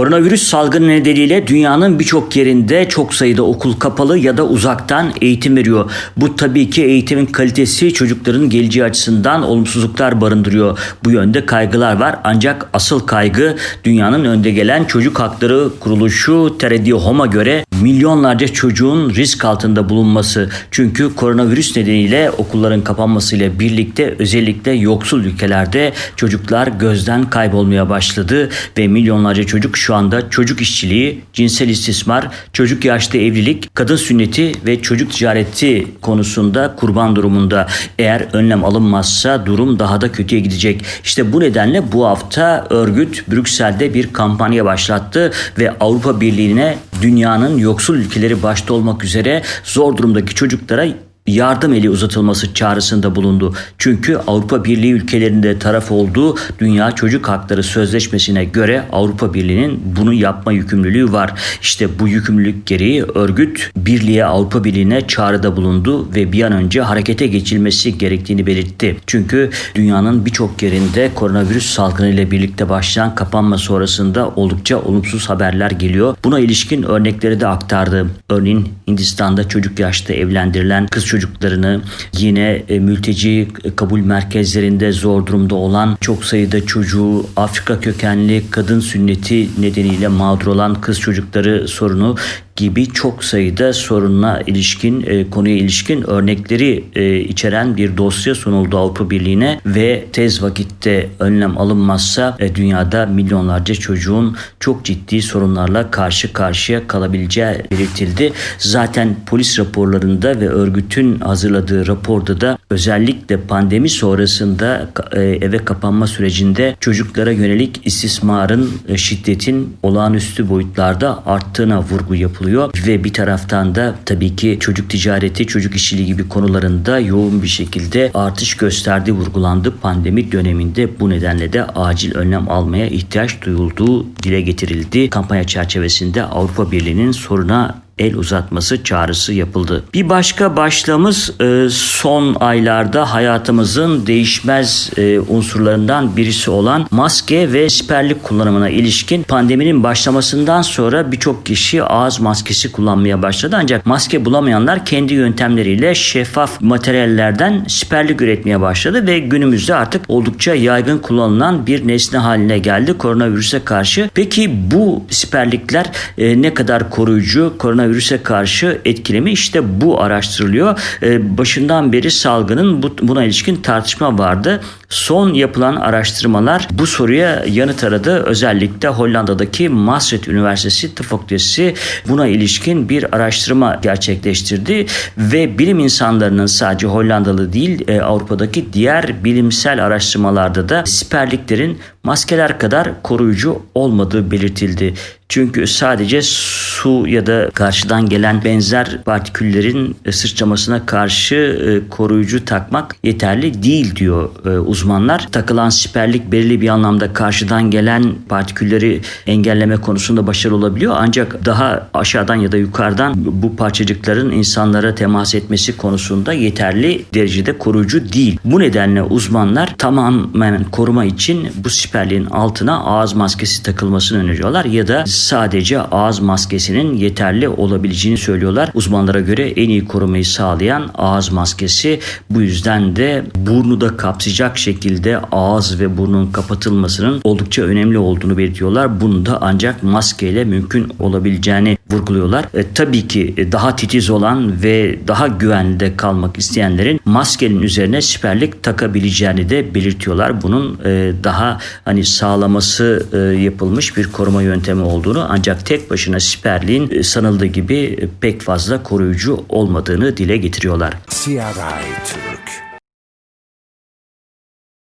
Koronavirüs salgını nedeniyle dünyanın birçok yerinde çok sayıda okul kapalı ya da uzaktan eğitim veriyor. Bu tabii ki eğitimin kalitesi çocukların geleceği açısından olumsuzluklar barındırıyor. Bu yönde kaygılar var ancak asıl kaygı dünyanın önde gelen çocuk hakları kuruluşu Teredi Hom'a göre milyonlarca çocuğun risk altında bulunması. Çünkü koronavirüs nedeniyle okulların kapanmasıyla birlikte özellikle yoksul ülkelerde çocuklar gözden kaybolmaya başladı ve milyonlarca çocuk şu anda çocuk işçiliği, cinsel istismar, çocuk yaşta evlilik, kadın sünneti ve çocuk ticareti konusunda kurban durumunda. Eğer önlem alınmazsa durum daha da kötüye gidecek. İşte bu nedenle bu hafta örgüt Brüksel'de bir kampanya başlattı ve Avrupa Birliği'ne dünyanın yoksul ülkeleri başta olmak üzere zor durumdaki çocuklara yardım eli uzatılması çağrısında bulundu. Çünkü Avrupa Birliği ülkelerinde taraf olduğu Dünya Çocuk Hakları Sözleşmesi'ne göre Avrupa Birliği'nin bunu yapma yükümlülüğü var. İşte bu yükümlülük gereği örgüt Birliğe Avrupa Birliği'ne çağrıda bulundu ve bir an önce harekete geçilmesi gerektiğini belirtti. Çünkü dünyanın birçok yerinde koronavirüs salgını ile birlikte başlayan kapanma sonrasında oldukça olumsuz haberler geliyor. Buna ilişkin örnekleri de aktardı. Örneğin Hindistan'da çocuk yaşta evlendirilen kız çocuklarını yine e, mülteci kabul merkezlerinde zor durumda olan çok sayıda çocuğu Afrika kökenli kadın sünneti nedeniyle mağdur olan kız çocukları sorunu gibi çok sayıda sorunla ilişkin e, konuya ilişkin örnekleri e, içeren bir dosya sunuldu Avrupa Birliği'ne ve tez vakitte önlem alınmazsa e, dünyada milyonlarca çocuğun çok ciddi sorunlarla karşı karşıya kalabileceği belirtildi. Zaten polis raporlarında ve örgütün hazırladığı raporda da özellikle pandemi sonrasında e, eve kapanma sürecinde çocuklara yönelik istismarın, e, şiddetin olağanüstü boyutlarda arttığına vurgu yapılıyor ve bir taraftan da tabii ki çocuk ticareti, çocuk işçiliği gibi konularında yoğun bir şekilde artış gösterdiği vurgulandı. Pandemi döneminde bu nedenle de acil önlem almaya ihtiyaç duyulduğu dile getirildi. Kampanya çerçevesinde Avrupa Birliği'nin soruna el uzatması çağrısı yapıldı. Bir başka başlığımız e, son aylarda hayatımızın değişmez e, unsurlarından birisi olan maske ve siperlik kullanımına ilişkin pandeminin başlamasından sonra birçok kişi ağız maskesi kullanmaya başladı. Ancak maske bulamayanlar kendi yöntemleriyle şeffaf materyallerden siperlik üretmeye başladı ve günümüzde artık oldukça yaygın kullanılan bir nesne haline geldi koronavirüse karşı. Peki bu siperlikler e, ne kadar koruyucu, koronavirüs virüse karşı etkilemi işte bu araştırılıyor. Ee, başından beri salgının buna ilişkin tartışma vardı. Son yapılan araştırmalar bu soruya yanıt aradı. Özellikle Hollanda'daki Maastricht Üniversitesi Tıp Fakültesi buna ilişkin bir araştırma gerçekleştirdi ve bilim insanlarının sadece Hollandalı değil e, Avrupa'daki diğer bilimsel araştırmalarda da siperliklerin maskeler kadar koruyucu olmadığı belirtildi. Çünkü sadece su ya da karşıdan gelen benzer partiküllerin sıçramasına karşı e, koruyucu takmak yeterli değil diyor e, uzmanlar. Takılan siperlik belirli bir anlamda karşıdan gelen partikülleri engelleme konusunda başarılı olabiliyor. Ancak daha aşağıdan ya da yukarıdan bu parçacıkların insanlara temas etmesi konusunda yeterli derecede koruyucu değil. Bu nedenle uzmanlar tamamen koruma için bu siperliğin altına ağız maskesi takılmasını öneriyorlar ya da sadece ağız maskesinin yeterli olabileceğini söylüyorlar. Uzmanlara göre en iyi korumayı sağlayan ağız maskesi. Bu yüzden de burnu da kapsayacak şekilde ağız ve burnun kapatılmasının oldukça önemli olduğunu belirtiyorlar. Bunu da ancak maskeyle mümkün olabileceğini vurguluyorlar. E, tabii ki daha titiz olan ve daha güvende kalmak isteyenlerin maskenin üzerine siperlik takabileceğini de belirtiyorlar. Bunun e, daha hani sağlaması e, yapılmış bir koruma yöntemi olduğunu ancak tek başına siperliğin e, sanıldığı gibi pek fazla koruyucu olmadığını dile getiriyorlar. CRI